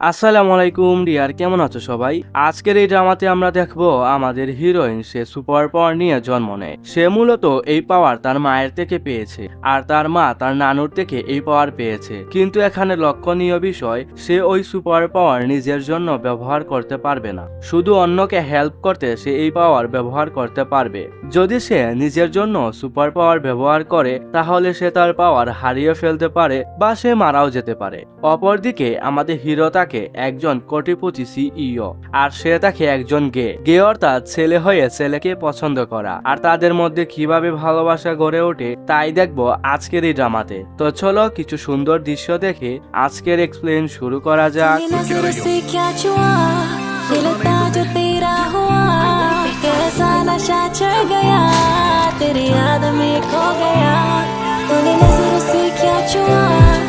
আসসালামু আলাইকুম, ডিয়ার কেমন আছো সবাই? আজকের এই ড্রামাতে আমরা দেখব আমাদের হিরোইন সে সুপার পাওয়ার নিয়ে জন্ম নেয়। সে মূলত এই পাওয়ার তার মায়ের থেকে পেয়েছে আর তার মা তার নানুর থেকে এই পাওয়ার পেয়েছে। কিন্তু এখানে লক্ষণীয় বিষয়, সে ওই সুপার পাওয়ার নিজের জন্য ব্যবহার করতে পারবে না। শুধু অন্যকে হেল্প করতে সে এই পাওয়ার ব্যবহার করতে পারবে। যদি সে নিজের জন্য সুপার পাওয়ার ব্যবহার করে, তাহলে সে তার পাওয়ার হারিয়ে ফেলতে পারে বা সে মারাও যেতে পারে। অপরদিকে আমাদের হিরো তাকে একজন কোটিপতি সিইও আর সে তাকে একজন গে গে অর্থাৎ ছেলে হয়ে ছেলেকে পছন্দ করা আর তাদের মধ্যে কিভাবে ভালোবাসা গড়ে ওঠে তাই দেখবো আজকের এই ড্রামাতে তো চলো কিছু সুন্দর দৃশ্য দেখে আজকের এক্সপ্লেন শুরু করা যাক तेरी नजरों से क्या छुआ दिल था जो तेरा हुआ कैसा नशा चढ़ गया तेरी याद में खो गया तूने नजरों से क्या छुआ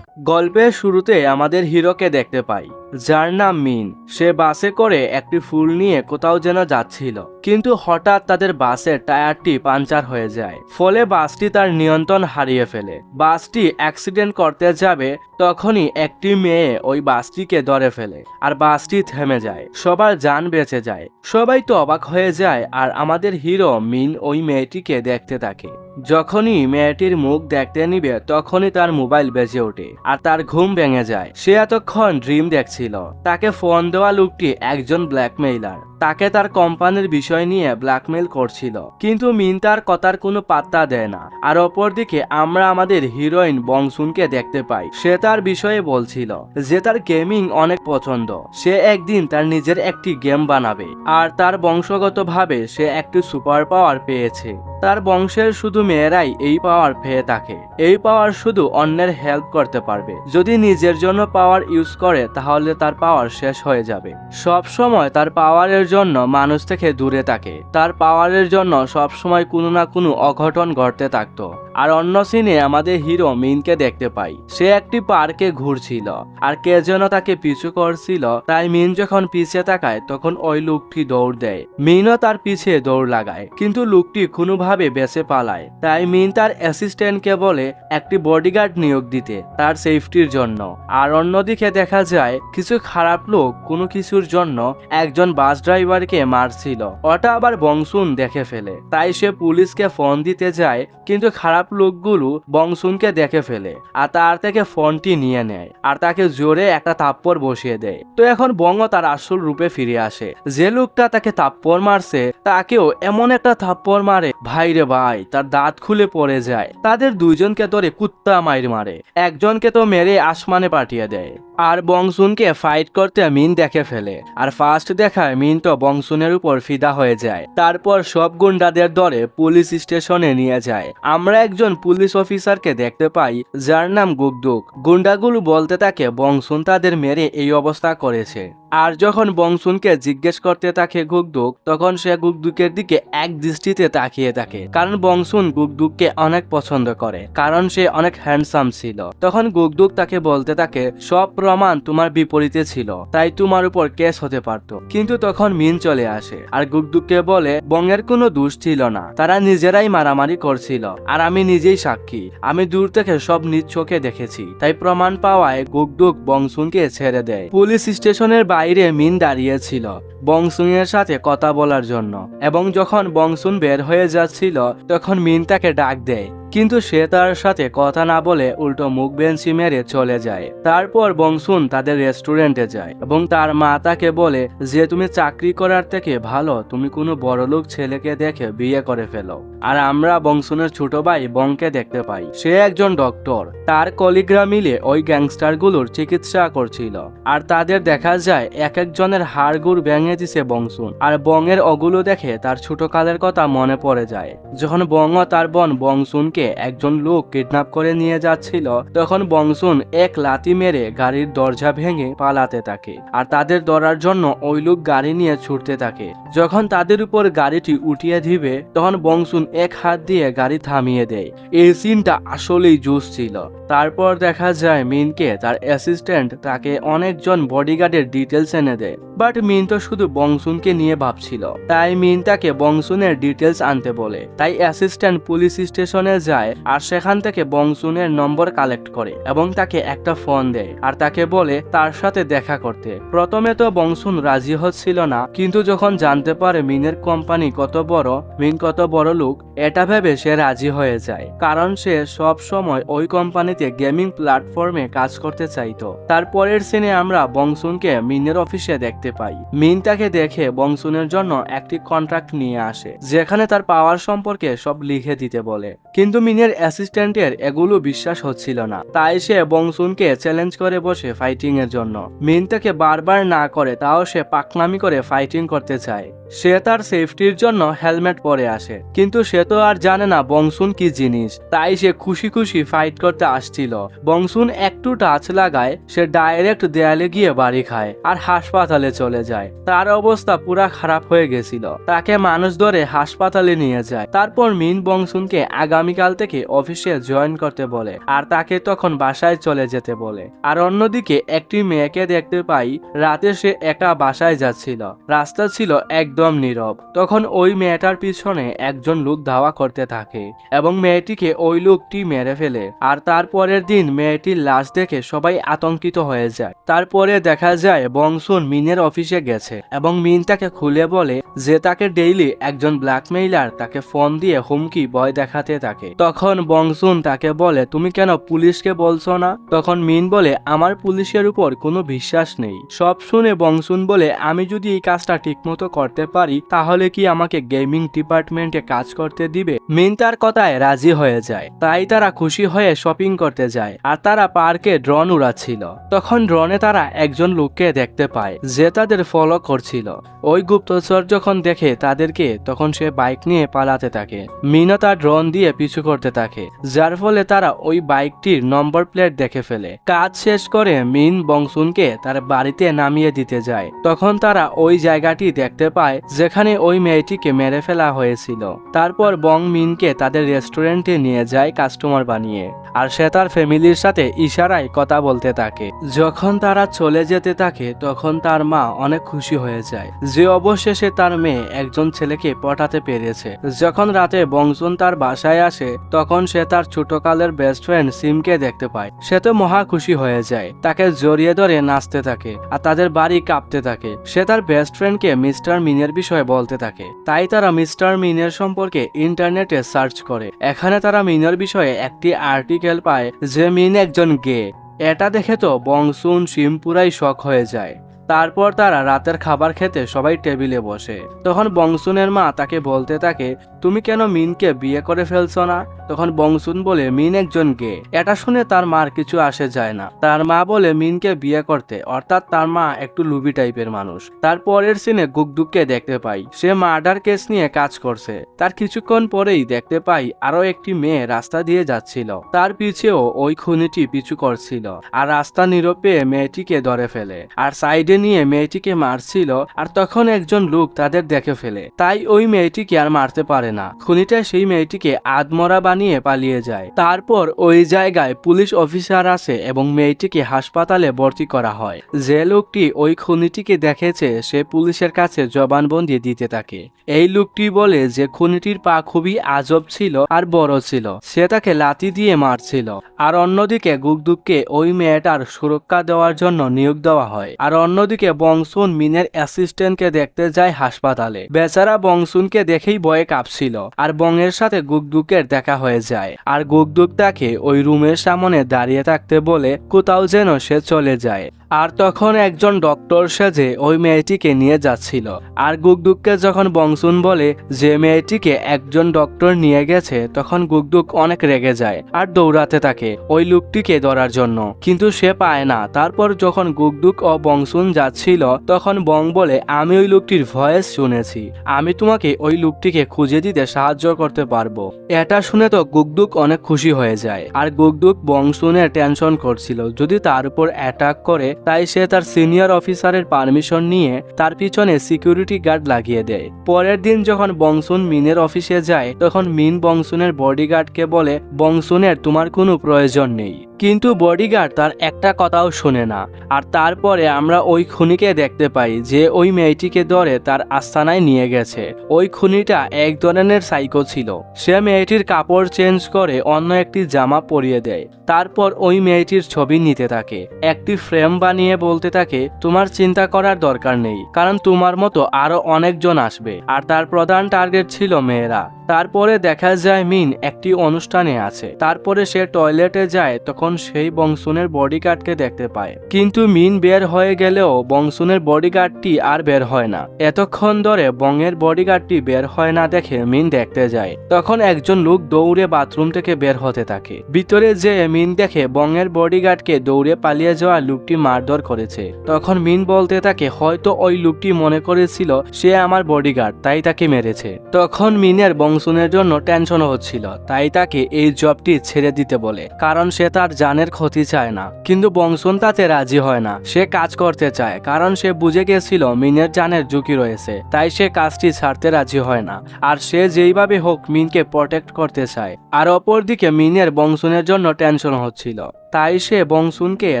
গল্পের শুরুতে আমাদের হিরোকে দেখতে পাই। যার নাম মিন। সে বাসে করে একটি ফুল নিয়ে কোথাও যেন যাচ্ছিল। কিন্তু হঠাৎ তাদের বাসের টায়ারটি পাঞ্চার হয়ে যায়। ফলে বাসটি তার নিয়ন্ত্রণ হারিয়ে ফেলে। বাসটি অ্যাক্সিডেন্ট করতে যাবে তখনই একটি মেয়ে ওই বাসটিকে ধরে ফেলে আর বাসটি থেমে যায়। সবার যান বেঁচে যায়। সবাই তো অবাক হয়ে যায় আর আমাদের হিরো মিন ওই মেয়েটিকে দেখতে থাকে। যখনই মেয়েটির মুখ দেখতে নিবে, তখনই তার মোবাইল বেজে ওঠে আর তার ঘুম ভেঙে যায়। সে এতক্ষণ ড্রিম দেখছিল। তাকে ফোন দেওয়া লোকটি একজন ব্ল্যাকমেইলার। তাকে তার কোম্পানির বিষয় নিয়ে ব্ল্যাকমেল করছিল। কিন্তু মিন তার কথার কোনো পাত্তা দেয় না। আর অপরদিকে আমরা আমাদের হিরোইন বংশুনকে দেখতে পাই। সে তার বিষয়ে বলছিল যে তার গেমিং অনেক পছন্দ। সে একদিন তার নিজের একটি গেম বানাবে। আর তার বংশগতভাবে সে একটি সুপার পাওয়ার পেয়েছে। তার বংশের শুধু মেয়েরাই এই পাওয়ার পেয়ে থাকে। এই পাওয়ার শুধু অন্যের হেল্প করতে পারবে। যদি নিজের জন্য পাওয়ার ইউজ করে, তাহলে তার পাওয়ার শেষ হয়ে যাবে। সব সময় তার পাওয়ারের জন্য মানুষ থেকে দূরে থাকে। তার পাওয়ারের জন্য সবসময় কোনো না কোনো অঘটন ঘটতে থাকতো। আর অন্য সিনে আমাদের হিরো মিনকে দেখতে পাই। সে একটি পার্কে ঘুরছিল, আর কে যেন তাকে পিছু করছিল। তাই মিন যখন পিছে তাকায়, তখন ওই লোকটি দৌড় দেয়। মিনও তার পিছে দৌড় লাগায়, কিন্তু লোকটি কোনোভাবে বেঁচে পালায়। তাই মিন তার অ্যাসিস্ট্যান্টকে বলে, একটি বডিগার্ড নিয়োগ দিতে, তার সেফটির জন্য। আর অন্যদিকে দেখা যায়, কিছু খারাপ লোক কোনো কিছুর জন্য একজন বাস ড্রাইভারকে মারছিল। ওটা আবার বংশুন দেখে ফেলে। তাই সে পুলিশকে ফোন দিতে যায়, কিন্তু খারাপ লোকগুলো বংশুনকে দেখে ফেলে আর তার থেকে ফোনটি নিয়ে নেয় আর তাকে জোরে একটা তাপ্পর বসিয়ে দেয়। তো এখন বঙ্গ তার আসল রূপে ফিরে আসে। যে লোকটা তাকে তাপ্পর মারছে, তাকেও এমন একটা থাপ্পর মারে, ভাই রে ভাই, তার দাঁত খুলে পড়ে যায়। তাদের দুইজনকে ধরে কুত্তা মাইর মারে। একজনকে তো মেরে আসমানে পাঠিয়ে দেয়। আর বংশুনকে ফাইট করতে মিন দেখে ফেলে। আর ফার্স্ট দেখায় মিন তো বংশুনের উপর ফিদা হয়ে যায়। তারপর সব গুন্ডাদের ধরে পুলিশ স্টেশনে নিয়ে যায়। আমরা একজন পুলিশ অফিসারকে দেখতে পাই, যার নাম গুগদুক গুন্ডাগুলো বলতে থাকে, বংশুন তাদের মেরে এই অবস্থা করেছে। আর যখন বংশুনকে জিজ্ঞেস করতে থাকে গুগদুক তখন সে গুগদুকের দিকে এক দৃষ্টিতে তাকিয়ে থাকে। কারণ বংশুন গুগদুককে অনেক পছন্দ করে, কারণ সে অনেক হ্যান্ডসাম ছিল। তখন গুগদুক তাকে বলতে থাকে, সব প্রমাণ তোমার বিপরীতে ছিল, তাই তোমার উপর কেস হতে পারত। কিন্তু তখন মিন চলে আসে, আর গুগদুককে বলে, বঙ্গের কোনো দোষ ছিল না, তারা নিজেরাই মারামারি করছিল, আর আমি নিজেই সাক্ষী। আমি দূর থেকে সব নিজ চোখে দেখেছি, তাই প্রমাণ পাওয়ায় গুগদুক বংশুনকে ছেড়ে দেয়। পুলিশ স্টেশনের বাইরে মিন দাঁড়িয়েছিল বংশুনের সাথে কথা বলার জন্য, এবং যখন বংশুন বের হয়ে যাচ্ছিল, তখন মিন তাকে ডাক দেয় কিন্তু সে তার সাথে কথা না বলে উল্টো মুখ বেঞ্চি মেরে চলে যায়। তারপর বংশুন তাদের রেস্টুরেন্টে যায় এবং তার মা তাকে বলে যে, তুমি চাকরি করার থেকে ভালো, তুমি কোনো বড়লোক ছেলেকে দেখে বিয়ে করে ফেলো। আর আমরা বংশুনের ছোট ভাই বংকে দেখতে পাই। সে একজন ডক্টর। তার কলিগরা মিলে ওই গ্যাংস্টারগুলোর চিকিৎসা করছিল। আর তাদের দেখা যায় এক একজনের হাড়গুড় ভেঙে দিছে বংশুন। আর বংয়ের ওগুলো দেখে তার ছোট কালের কথা মনে পড়ে যায়। যখন বং ও তার বোন বংশুনকে থেকে একজন লোক কিডন্যাপ করে নিয়ে যাচ্ছিল, তখন বংশুন এক লাতি মেরে গাড়ির দরজা ভেঙে পালাতে থাকে আর তাদের ধরার জন্য ওই লোক গাড়ি নিয়ে ছুটতে থাকে। যখন তাদের উপর গাড়িটি উঠিয়ে দিবে, তখন বংশুন এক হাত দিয়ে গাড়ি থামিয়ে দেয়। এই সিনটা আসলেই জুস ছিল। তারপর দেখা যায় মিনকে তার অ্যাসিস্ট্যান্ট তাকে অনেকজন বডিগার্ডের ডিটেলস এনে দেয়। বাট মিন তো শুধু বংশুনকে নিয়ে ভাবছিল। তাই মিন তাকে বংশুনের ডিটেলস আনতে বলে। তাই অ্যাসিস্ট্যান্ট পুলিশ স্টেশনে যায় আর সেখান থেকে বংশুনের নম্বর কালেক্ট করে এবং তাকে একটা ফোন দেয় আর তাকে বলে তার সাথে দেখা করতে। প্রথমে তো বংশুন রাজি হচ্ছিল না, কিন্তু যখন জানতে পারে মিনের কোম্পানি কত বড়, মিন কত বড় লোক, এটা ভেবে সে রাজি হয়ে যায়। কারণ সে সব সময় ওই কোম্পানিতে গেমিং প্ল্যাটফর্মে কাজ করতে চাইতো। তারপরের সিনে আমরা বংশুনকে মিনের অফিসে দেখতে পাই। মিন তাকে দেখে বংশুনের জন্য একটি কন্ট্রাক্ট নিয়ে আসে, যেখানে তার পাওয়ার সম্পর্কে সব লিখে দিতে বলে। কিন্তু মিনের অ্যাসিস্ট্যান্টের এগুলো বিশ্বাস হচ্ছিল না। তাই সে বংশুনকে চ্যালেঞ্জ করে বসে ফাইটিং এর জন্য। মিন তাকে বারবার না করে, তাও সে পাকনামি করে ফাইটিং করতে চায়। সে তার সেফটির জন্য হেলমেট পরে আসে। কিন্তু সে তো আর জানে না বংশুন কি জিনিস। তাই সে খুশি খুশি ফাইট করতে আসছিল। বংশুন একটু টাচ লাগায়, সে ডাইরেক্ট দেয়ালে গিয়ে বাড়ি খায় আর হাসপাতালে চলে যায়। তার অবস্থা পুরা খারাপ হয়ে গেছিল। তাকে মানুষ ধরে হাসপাতালে নিয়ে যায়। তারপর মিন বংশুনকে আগামীকাল থেকে অফিসে জয়েন করতে বলে আর তাকে তখন বাসায় চলে যেতে বলে। আর অন্যদিকে একটি মেয়েকে দেখতে পাই, রাতে সে একা বাসায় যাচ্ছিল। রাস্তা ছিল একদম নীরব। তখন ওই মেয়েটার পিছনে একজন লোক ধাওয়া করতে থাকে এবং মেয়েটিকে ওই লোকটি মেরে ফেলে। আর তারপরের দিন মেয়েটির লাশ দেখে সবাই আতঙ্কিত হয়ে যায়। তারপরে দেখা যায় বংশুন মিনের অফিসে গেছে এবং মিন তাকে খুলে বলে যে তাকে ডেইলি একজন ব্ল্যাকমেইলার তাকে ফোন দিয়ে হুমকি ভয় দেখাতে থাকে। তখন বংশুন তাকে বলে, তুমি কেন পুলিশকে বলছো না? তখন মিন বলে, আমার পুলিশের উপর কোনো বিশ্বাস নেই। সব শুনে বংশুন বলে, আমি যদি এই কাজটা ঠিকমতো করতে পারি, তাহলে কি আমাকে গেমিং ডিপার্টমেন্টে কাজ করতে দিবে? মিন তার কথায় রাজি হয়ে যায়। তাই তারা খুশি হয়ে শপিং করতে যায়, আর তারা পার্কে ড্রন উড়াচ্ছিল। তখন ড্রনে তারা একজন লোককে দেখতে পায়, যে তাদের ফলো করছিল। ওই গুপ্তচর যখন দেখে তাদেরকে, তখন সে বাইক নিয়ে পালাতে থাকে। মিনও তার ড্রোন দিয়ে পিছু করতে থাকে, যার ফলে তারা ওই বাইকটির নম্বর প্লেট দেখে ফেলে। কাজ শেষ করে মিন বংশুনকে তার বাড়িতে নামিয়ে দিতে যায়। তখন তারা ওই জায়গাটি দেখতে পায়, যেখানে ওই মেয়েটিকে মেরে ফেলা হয়েছিল। তারপর বং মিনকে তাদের রেস্টুরেন্টে নিয়ে যায় কাস্টমার বানিয়ে। আর সে তার ফ্যামিলির সাথে ইশারায় কথা বলতে থাকে। যখন তারা চলে যেতে থাকে, তখন তার মা অনেক খুশি হয়ে যায়। যে অবশেষে তার মেয়ে একজন ছেলেকে পটাতে পেরেছে। যখন রাতে বংশুন তার বাসায় আসে তখন সে তার ছোটকালের বেস্ট ফ্রেন্ড সিমকে দেখতে পায়। সে তো মহা খুশি হয়ে যায়। তাকে জড়িয়ে ধরে নাচতে থাকে আর তাদের বাড়ি কাঁপতে থাকে। সে তার বেস্ট ফ্রেন্ডকে মিস্টার মিনের বিষয়ে বলতে থাকে। তাই তারা মিস্টার মিনের সম্পর্কে ইন্টারনেটে সার্চ করে। এখানে তারা মিনের বিষয়ে একটি আর্টিকেল পায় যে মিন একজন গে। এটা দেখে তো বংশুন সিম পুরাই শখ হয়ে যায়। তারপর তারা রাতের খাবার খেতে সবাই টেবিলে বসে। তখন বংশুনের মা তাকে বলতে থাকে, তুমি কেন মিনকে বিয়ে করে ফেলছো না? তখন বংশুন বলে, মিন একজন গে। এটা শুনে তার মার কিছু আসে যায় না। তার মা বলে, মিনকে বিয়ে করতে। অর্থাৎ তার মা একটু লুবি টাইপের মানুষ। তারপরের সিনে গুকদুককে দেখতে পাই। সে মার্ডার কেস নিয়ে কাজ করছে। তার কিছুক্ষণ পরেই দেখতে পাই আরও একটি মেয়ে রাস্তা দিয়ে যাচ্ছিল। তার পিছেও ওই খুনিটি পিছু করছিল। আর রাস্তা নীরব পেয়ে মেয়েটিকে ধরে ফেলে। আর সাইডে নিয়ে মেয়েটিকে মারছিল আর তখন একজন লোক তাদের দেখে ফেলে। তাই ওই মেয়েটিকে আর মারতে পারে না। খুনিটা সেই মেয়েটিকে আদমরা বানিয়ে পালিয়ে যায়। তারপর ওই জায়গায় পুলিশ অফিসার আসে এবং মেয়েটিকে হাসপাতালে ভর্তি করা হয়। যে লোকটি ওই খুনিটিকে দেখেছে, সে পুলিশের কাছে জবানবন্দি দিতে থাকে। এই লোকটি বলে যে খুনিটির পা খুবই আজব ছিল আর বড় ছিল। সে তাকে লাথি দিয়ে মারছিল। আর অন্যদিকে গুকদুককে ওই মেয়েটার সুরক্ষা দেওয়ার জন্য নিয়োগ দেওয়া হয়। আর অন্যদিকে বংশুন মিনের অ্যাসিস্ট্যান্টকে দেখতে যায় হাসপাতালে। বেচারা বংশুনকে দেখেই বয়ে কাঁপছিল, আর বংয়ের সাথে গুকদুকের দেখা হয়ে যায়। আর গুকদুক তাকে ওই রুমের সামনে দাঁড়িয়ে থাকতে বলে কোথাও যেন সে চলে যায়। আর তখন একজন ডক্টর সেজে ওই মেয়েটিকে নিয়ে যাচ্ছিল। আর গুকদুককে যখন বংশুন বলে যে মেয়েটিকে একজন ডক্টর নিয়ে গেছে, তখন গুকদুক অনেক রেগে যায় আর দৌড়াতে থাকে ওই লোকটিকে ধরার জন্য। কিন্তু সে পায় না। তারপর যখন গুকদুক ও বংশুন যাচ্ছিল, তখন বং বলে, আমি ওই লোকটির ভয়েস শুনেছি। আমি তোমাকে ওই লোকটিকে খুঁজে দিতে সাহায্য করতে পারব। এটা শুনে তো গুকদুক অনেক খুশি হয়ে যায়। আর গুকদুক বংশুনের টেনশন করছিল। যদি তার উপর অ্যাটাক করে তাই সে তার সিনিয়র অফিসারের পারমিশন নিয়ে তার পিছনে সিকিউরিটি গার্ড লাগিয়ে দেয়। পরের দিন যখন বংশুন মিনের অফিসে যায়, তখন মিন বংশুনের বডিগার্ডকে বলে বংশুনের তোমার কোনো প্রয়োজন নেই। কিন্তু বডিগার্ড তার একটা কথাও শোনে না। আর তারপরে আমরা ওই খুনিকে দেখতে পাই যে ওই মেয়েটিকে ধরে তার আস্তানায় নিয়ে গেছে। ওই খুনিটা এক ধরনের সাইকো ছিল। সে মেয়েটির কাপড় চেঞ্জ করে অন্য একটি জামা পরিয়ে দেয়। তারপর ওই মেয়েটির ছবি নিতে থাকে। একটি ফ্রেম বানিয়ে বলতে থাকে, তোমার চিন্তা করার দরকার নেই, কারণ তোমার মতো আরও অনেকজন আসবে। আর তার প্রধান টার্গেট ছিল মেয়েরা। তারপরে দেখা যায় মিন একটি অনুষ্ঠানে আছে। তারপরে সে টয়লেটে যায়, তখন সেই বংশুনের বডিগার্ডকে দেখতে পায়। কিন্তু মিন বের হয়ে গেলেও বংশুনের বডিগার্ডটি আর বের হয় না। এতক্ষণ ধরে বংয়ের বডিগার্ডটি বের হয় না দেখে মিন দেখতে যায়। তখন একজন লোক দৌড়ে বাথরুম থেকে বের হতে থাকে। ভিতরে যে মিন দেখে বংয়ের বডিগার্ডকে দৌড়ে পালিয়ে যাওয়া লোকটি মারধর করেছে। তখন মিন বলতে থাকে, হয়তো ওই লোকটি মনে করেছিল, সে আমার বডিগার্ড, তাই তাকে মেরেছে। তখন মিনের বংশুনের জন্য টেনশন হচ্ছিল, তাই তাকে এই জবটি ছেড়ে দিতে বলে, কারণ সে তার জানের ক্ষতি চায় না। কিন্তু বংশুন তাতে রাজি হয় না। সে কাজ করতে চায়, কারণ সে বুঝে গেছিল মিনের জানের ঝুঁকি রয়েছে, তাই সে কাজটি ছাড়তে রাজি হয় না। আর সে যেইভাবে হোক মিনকে প্রটেক্ট করতে চায়। আর অপরদিকে মিনের বংশুনের জন্য টেনশন হচ্ছিল। তাই সে বংশুনকে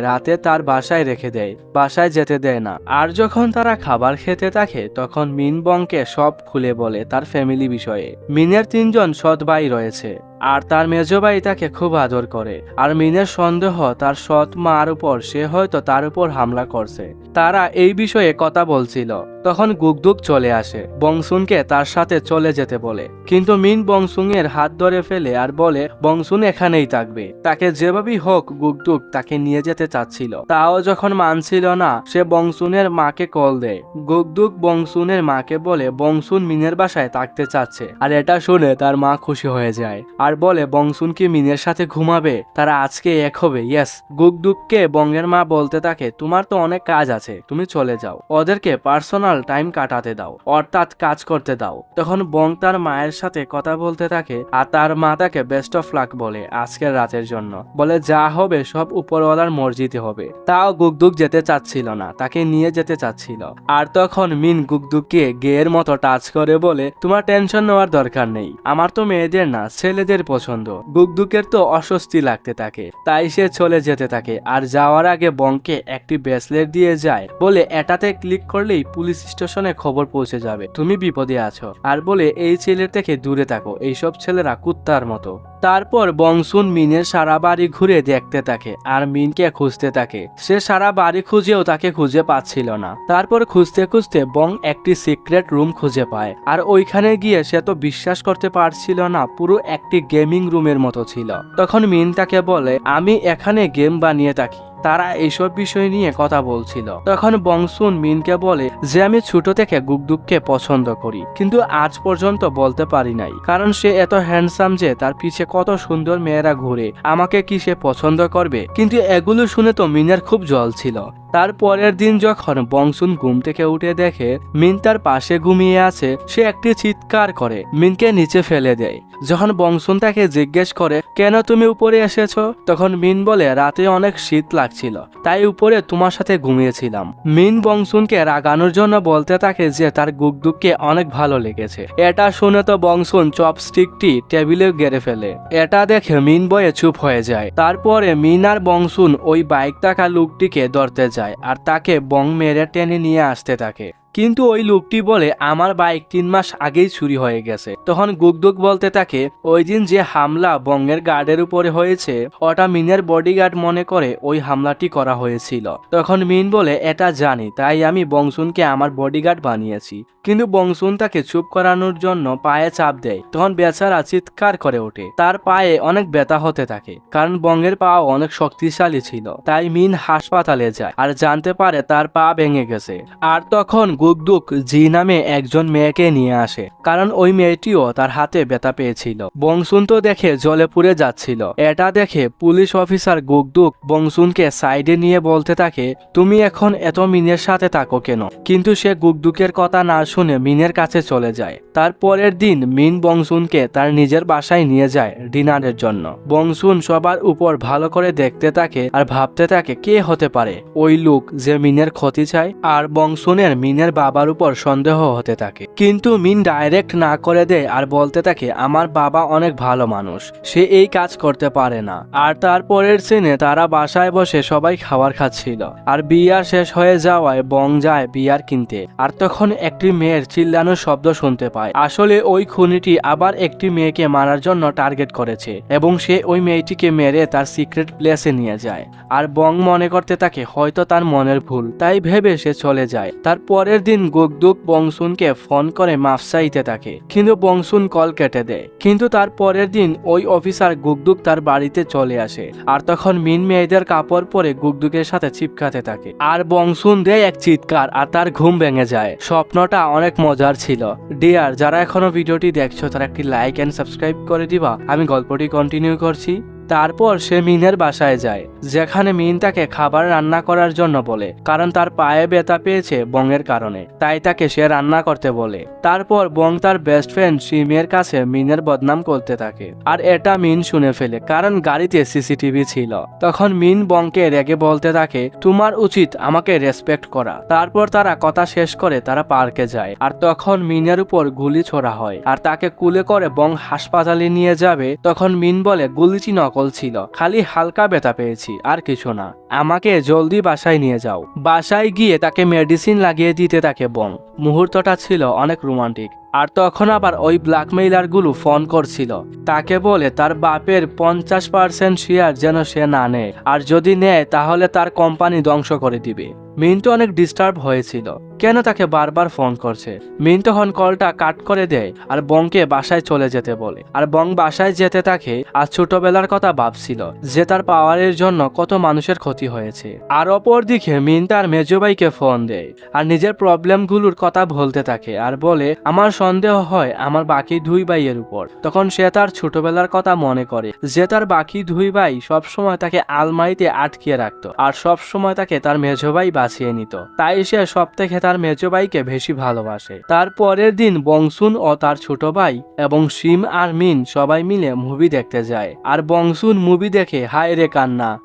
রাতে তার বাসায় রেখে দেয়, বাসায় যেতে দেয় না। আর যখন তারা খাবার খেতে থাকে, তখন মিন বংকে সব খুলে বলে তার ফ্যামিলি বিষয়ে। মিনের তিনজন সৎ ভাই রয়েছে। আর তার মেজ ভাই তাকে খুব আদর করে। আর মিনের সন্দেহ তার সৎ মার উপর, সে হয়তো তার উপর হামলা করছে। তারা এই বিষয়ে কথা বলছিল। তখন গুকদুক চলে আসে। বংশুনকে তার সাথে চলে যেতে বলে। কিন্তু মিন বংশুংয়ের হাত ধরে ফেলে আর বলে বংশুন এখানেই থাকবে। তাকে যেভাবেই হোক গুকদুক তাকে নিয়ে যেতে চাচ্ছিল। তাও যখন মানছিল না, সে বংশুনের মাকে কল দেয়। গুকদুক বংশুনের মাকে বলে বংশুন মিনের বাসায় থাকতে চাচ্ছে। আর এটা শুনে তার মা খুশি হয়ে যায়। আর বলে, বংশুন কি মিনের সাথে ঘুমাবে? তারা আজকে এক হবে। ইয়েস। গুকদুককে বঙ্গের মা বলতে থাকে, তোমার তো অনেক কাজ আছে, তুমি চলে যাও। ওদেরকে পার্সোনাল টাইম কাটাতে দাও, অর্থাৎ কাজ করতে দাও। তখন বং তার মায়ের সাথে কথা বলতে থাকে, আর তার মা তাকে বেস্ট অফ লাক বলে আজকের রাতের জন্য। বলে, যা হবে সব উপরওয়ালার মর্জিতে হবে। তাও গুকদুক যেতে চাচ্ছিল না, তাকে নিয়ে যেতে চাচ্ছিল। আর তখন মিন গুকদুককে গেয়ের মতো টাচ করে বলে, তোমার টেনশন নেওয়ার দরকার নেই, আমার তো মেয়েদের না, ছেলেদের পছন্দ। বুকদুকের তো অস্বস্তি লাগতে থাকে। তাই সে চলে যেতে থাকে আর যাওয়ার আগে বংকে একটি ব্রেসলেট দিয়ে যায় বলে এটাতে ক্লিক করলেই পুলিশ স্টেশনে খবর পৌঁছে যাবে। তুমি বিপদে আছো। আর বলে, এই ছেলের থেকে দূরে থাকো। এইসব ছেলেরা কুত্তার মতো। তারপর বংশুন মিনের সারা বাড়ি ঘুরে দেখতে থাকে আর মিনকে খুঁজতে থাকে। সে সারা বাড়ি খুঁজেও তাকে খুঁজে পাচ্ছিল না। তারপর খুঁজতে খুঁজতে বং একটি সিক্রেট রুম খুঁজে পায় আর ওইখানে গিয়ে সে তো বিশ্বাস করতে পারছিল না, পুরো একটি গেমিং রুমের মতো ছিল। তখন মিন তাকে বলে, আমি এখানে গেম বানিয়ে থাকি। তারা এইসব বিষয় নিয়ে কথা বলছিল। তখন বংশুন মিনকে বলে, যে আমি ছোট থেকে গুকদুককে পছন্দ করি, কিন্তু আজ পর্যন্ত বলতে পারি নাই। কারণ সে এত হ্যান্ডসাম যে তার পিছে কত সুন্দর মেয়েরা ঘুরে, আমাকে কি সে পছন্দ করবে? কিন্তু এগুলো শুনে তো মিনার খুব জল ছিল। তার পরের দিন যখন বংশুন ঘুম থেকে উঠে দেখে মিন তার পাশে ঘুমিয়ে আছে, সে একটি চিৎকার করে, মিনকে নিচে ফেলে দেয়। যখন বংশুন তাকে জিজ্ঞেস করে, কেন তুমি উপরে এসেছ? তখন মিন বলে, রাতে অনেক শীত লাগছিল, তাই উপরে তোমার সাথে ঘুমিয়েছিলাম। মিন বংশুনকে রাগানোর জন্য বলতে থাকে যে, তার গুকদুককে অনেক ভালো লেগেছে। এটা শুনে তো বংশুন চপস্টিকটি টেবিলে গেড়ে ফেলে। এটা দেখে মিন বয়ে চুপ হয়ে যায়। তারপরে মিন আর বংশুন ওই বাইক থাকা লোকটিকে ধরতে যায়। আর তাকে বং মেরে টেনে নিয়ে আসতে থাকে। কিন্তু ওই লোকটি বলে, আমার বাইক তিন মাস আগেই চুরি হয়ে গেছে। তখন গুকদুক বলতে থাকে, ওই দিন যে হামলা বঙ্গের গার্ডের উপরে হয়েছে, ওটা মিনের বডিগার্ড মনে করে ওই হামলাটি করা হয়েছিল। তখন মিন বলে, এটা জানি, তাই আমি বংশুনকে আমার বডিগার্ড বানিয়েছি। কিন্তু বংশুন তাকে চুপ করানোর জন্য পায়ে চাপ দেয়। তখন বেচারা চিৎকার করে ওঠে। তার পায়ে অনেক ব্যথা হতে থাকে, কারণ বঙ্গের পা অনেক শক্তিশালী ছিল। তাই মিন হাসপাতালে যায়, আর জানতে পারে তার পা ভেঙে গেছে। আর তখন গুকদুক জি নামে একজন মেয়েকে নিয়ে আসে, কারণ ওই মেয়েটিও তার হাতে ব্যথা পেয়েছিল। বংশুন তো দেখে জলে পুড়ে যাচ্ছিল। এটা দেখে পুলিশ অফিসার গুকদুক বংশুনকে সাইডে নিয়ে বলতে থাকে, তুমি এখন এত মিনের সাথে থাকো কেন? কিন্তু সে গুকদুকের কথা না শুনে মিনের কাছে চলে যায়। তার পরের দিন মিন বংশুনকে তার নিজের বাসায় নিয়ে যায় ডিনারের জন্য। বংশুন সবার উপর ভালো করে দেখতে থাকে আর ভাবতে থাকে কে হতে পারে। ওই লোক যে মিনের ক্ষতি চায়, আর বংশুনের মিনের বাবার উপর সন্দেহ হতে থাকে। কিন্তু মিন ডাইরেক্ট না করে দেয় আর বলতে থাকে, আমার বাবা অনেক ভালো মানুষ, সে এই কাজ করতে পারে না। আর তারপরের সিনে তারা বাসায় বসে সবাই খাবার খাচ্ছিল। আর বিয়ার শেষ হয়ে যাওয়ায় বং যায় বিয়ার কিনতে। আর তখন একটি মেয়ের চিল্লানোর শব্দ শুনতে পায়। আসলে ওই খুনিটি আবার একটি মেয়েকে মারার জন্য টার্গেট করেছে এবং সে ওই মেয়েটিকে মেরে তার সিক্রেট প্লেসে নিয়ে যায়। আর বং মনে করতে থাকে, হয়তো তার মনের ভুল। তাই ভেবে সে চলে যায়। তার পরের দিন গুকদুক বংশুনকে ফোন করে মাফ চাইতে থাকে। কিন্তু বংশুন কল কেটে দেয়। কিন্তু তার পরের দিন ওই অফিসার গুকদুক তার বাড়িতে চলে আসে আর তখন মিন মেয়েদের কাপড় পরে গুকদুকের সাথে চিপকাতে থাকে। আর বংশুন দেয় এক চিৎকার আর তার ঘুম ভেঙে যায়। স্বপ্নটা অনেক মজার ছিল। ডিয়ার যারা এখনও ভিডিওটি দেখছ, তারা একটি লাইক এন্ড সাবস্ক্রাইব করে দিবা। আমি গল্পটি কন্টিনিউ করছি। তারপর সে মিনের বাসায় যায়, যেখানে মিন তাকে খাবার রান্না করার জন্য বলে, কারণ তার পায়ে ব্যথা পেয়েছে বংয়ের কারণে, তাই তাকে সে রান্না করতে বলে। তারপর বং তার বেস্ট ফ্রেন্ড সিমের কাছে মিনের বদনাম করতে থাকে, আর এটা মিন শুনে ফেলে, কারণ গাড়িতে সিসিটিভি ছিল। তখন মিন বংকে রেগে বলতে থাকে, তোমার উচিত আমাকে রেসপেক্ট করা। তারপর তারা কথা শেষ করে তারা পার্কে যায়, আর তখন মিনের উপর গুলি ছোড়া হয়, আর তাকে কুলে করে বং হাসপাতালে নিয়ে যাবে। তখন মিন বলে গুলিটি নকল ছিল। খালি হালকা ব্যথা পেয়েছি, আর কিছু না। আমাকে জলদি বাসায় নিয়ে যাও। বাসায় গিয়ে তাকে মেডিসিন লাগিয়ে দিতে তাকে বং মুহূর্তটা ছিল অনেক রোমান্টিক। আর তখন আবার ওই ব্ল্যাকমেইলারগুলো ফোন করছিল। তাকে বলে তার বাপের পঞ্চাশ পার্সেন্ট শেয়ার যেন সে না নেয়। আর যদি নেয়, তাহলে তার কোম্পানি ধ্বংস করে দিবে। মিন্টু অনেক ডিস্টার্ব হয়েছিল। কেন তাকে বারবার ফোন করছে? মিন তখন কলটা কাট করে দেয় আর বংকে বাসায় চলে যেতে বলে। আর বং বাসায় যেতে থাকে আর ছোটবেলার কথা ভাবছিল যে তার পাওয়ারের জন্য কত মানুষের ক্ষতি হয়েছে। আর অপর দিকে মিন তার মেজবাইকে ফোন দেয় আর নিজের প্রবলেমগুলোর কথা বলতে থাকে আর বলে, আমার সন্দেহ হয় আমার বাকি দুই ভাইয়ের উপর। তখন সে তার ছোটবেলার কথা মনে করে যে তার বাকি দুই ভাই সবসময় তাকে আলমারিতে আটকিয়ে রাখতো আর সব সময় তাকে তার মেজভাই বাঁচিয়ে নিত। তাই সে সব থেকে তার মেজো ভাইকে বেশি ভালোবাসে। তার পরের দিন বংশুন ও তার ছোট ভাই এবং সিম আর মিন সবাই মিলে মুভি দেখতে যায়। আর বংশুন মুভি দেখে, হায় রে কান্না।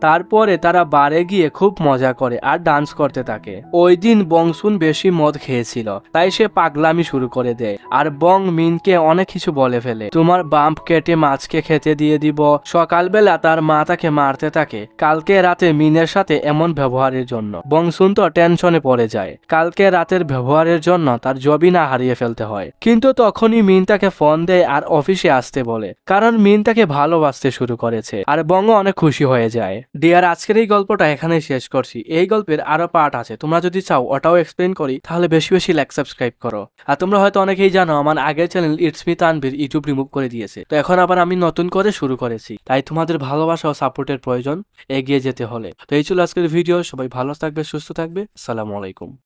তারপরে তারা বারে গিয়ে খুব মজা করে আর ডান্স করতে থাকে। ওই দিন বংশুন বেশি মদ খেয়েছিল, তাই সে পাগলামি শুরু করে দেয়। আর বং মিনকে অনেক কিছু বলে ফেলে, তোমার বাম্প কেটে মাছকে খেতে দিয়ে দিব, সকালবেলা তার মা তাকে মারতে থাকে, কালকে রাতে মিনের সাথে এমন ব্যবহারের জন্য। বংশুন তো টেনশনে পড়ে যায়, কালকে রাতের ব্যবহারের জন্য তার জবি না হারিয়ে ফেলতে হয়। কিন্তু তখনই মিন তাকে ফোন দেয় আর অফিসে আসতে বলে, কারণ মিন তাকে ভালোবাসতে শুরু করেছে, আর বঙ্গ অনেক খুশি হয়ে যায়। ডিয়ার আজকের এই গল্পটা এখানেই শেষ করছি। এই গল্পের আরও পার্ট আছে। তোমরা যদি চাও, ওটাও এক্সপ্লেন করি, তাহলে বেশি বেশি লাইক সাবস্ক্রাইব করো। আর তোমরা হয়তো অনেকেই জানো, আমার আগের channel it's me Tanvir YouTube remove করে দিয়েছে। তো এখন আবার আমি নতুন করে শুরু করেছি। তাই তোমাদের ভালোবাসা ও সাপোর্টের প্রয়োজন এগিয়ে যেতে হলে। তো এই ছিল আজকের ভিডিও সবাই ভালো থাকবে, সুস্থ থাকবে। সালামু আলাইকুম।